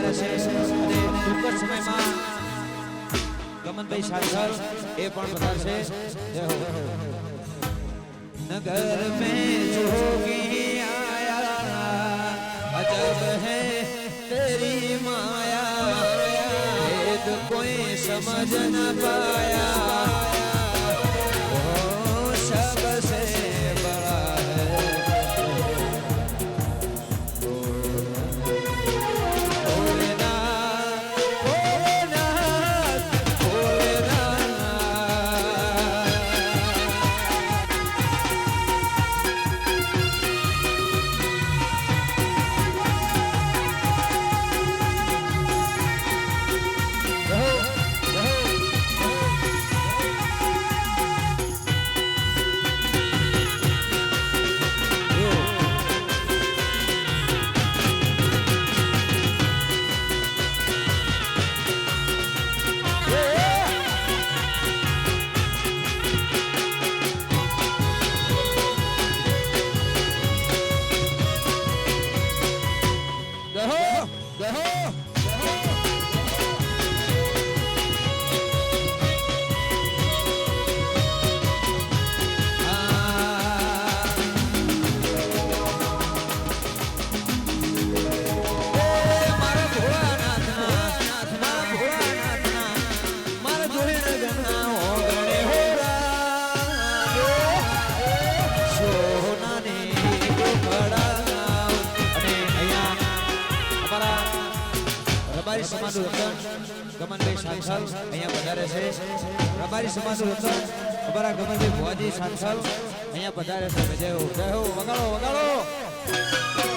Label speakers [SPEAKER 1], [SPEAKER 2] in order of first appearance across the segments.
[SPEAKER 1] વધારે છે અને ટૂંક જ સમયમાં ગમનભાઈ સાંસળ એ પણ વધારે છે જય હો નગર में जोगी आया अजब है तेरी माया भेद कोई समझ न पाया અહીંયા પધારે છે. રબારી સમાજનું રતન અમારા ગમનભાઈ ભુવાજી સાંસલ અહીંયા પધારે છે. જય હો જય હો, વગાડો વગાડો.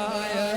[SPEAKER 2] Yeah.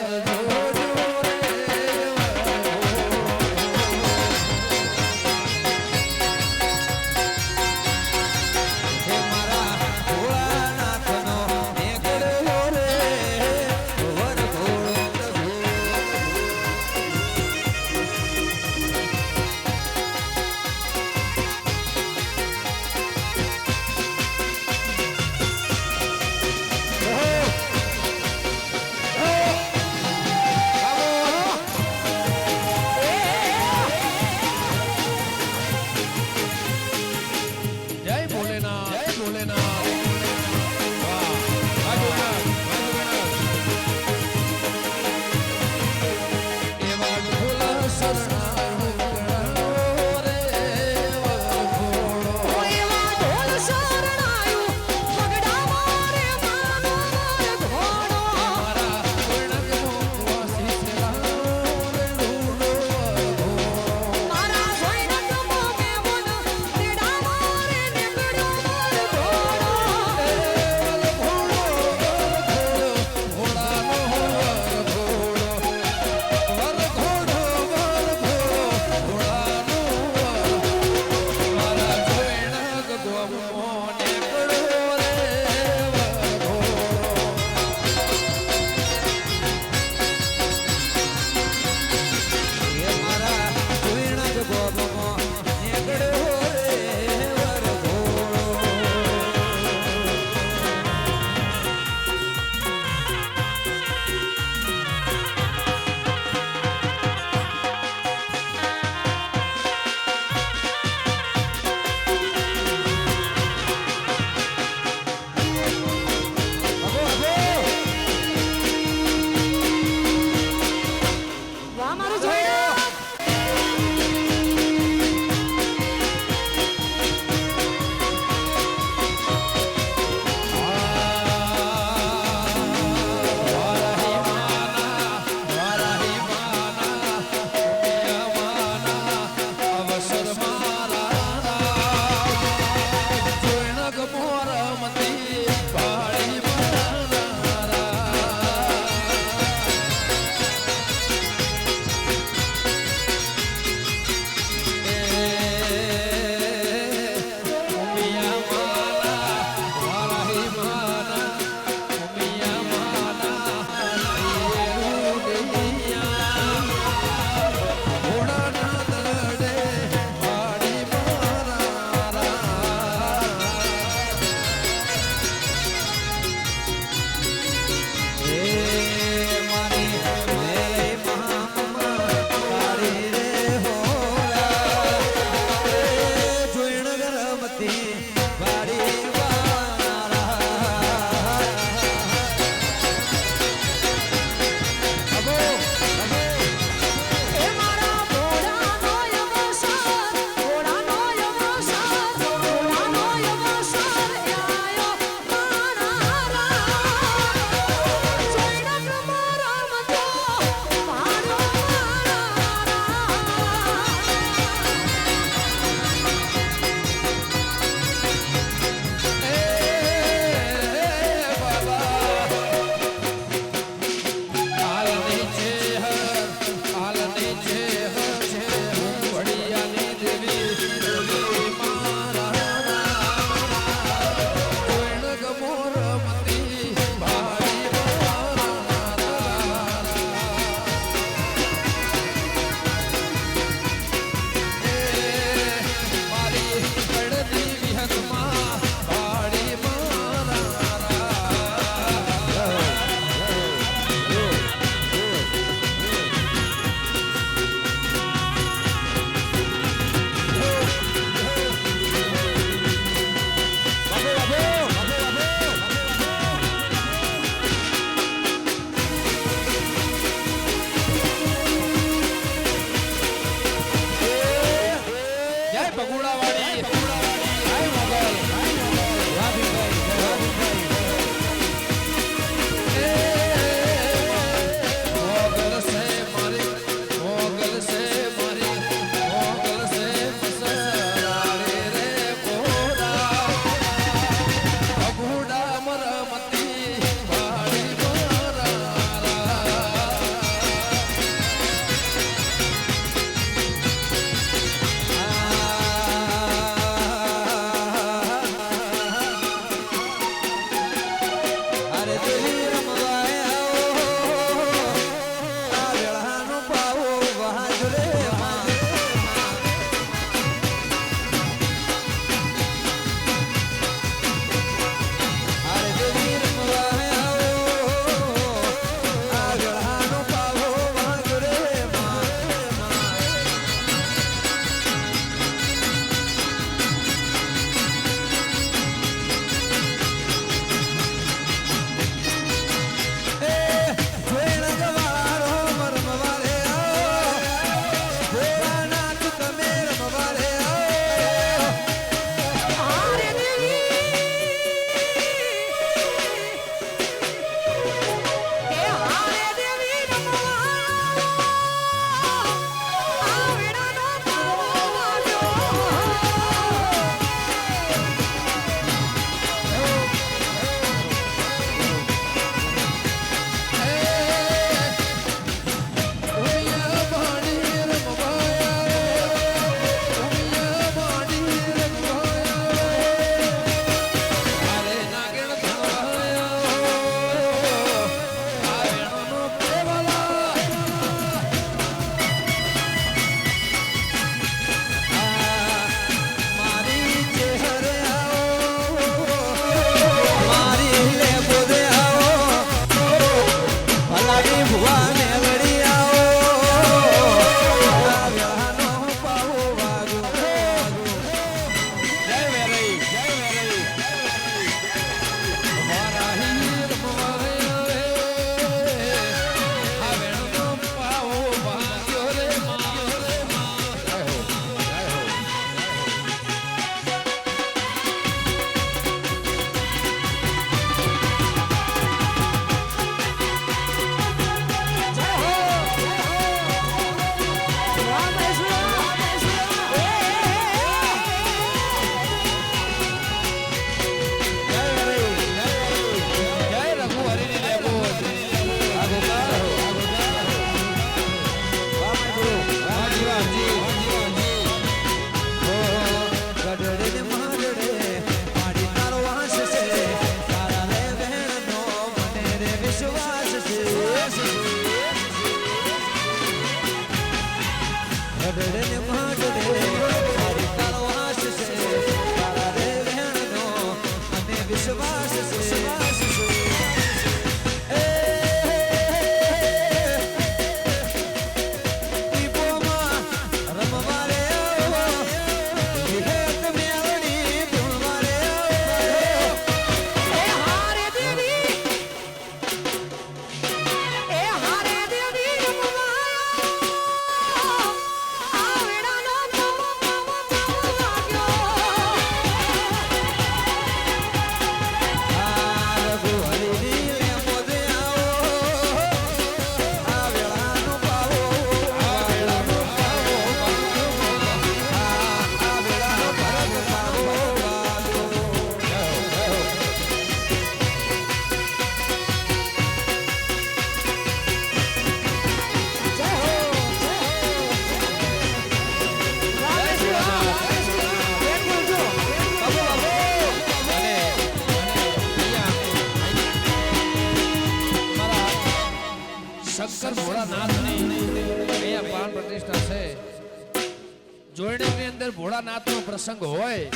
[SPEAKER 2] પ્રસંગ હોય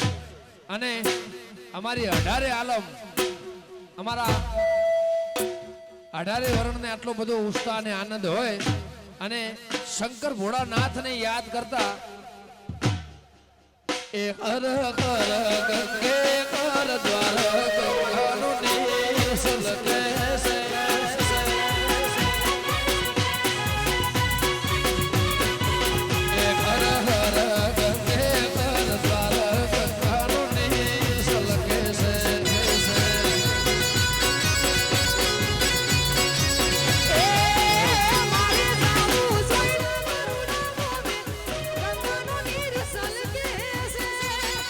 [SPEAKER 2] અને અમારી અઢારે આલમ, અમારા અઢારે વર્ણને આટલો બધો ઉત્સાહ અને આનંદ હોય અને શંકર ભોળાનાથને યાદ કરતા એ હર હર કર દ્વાર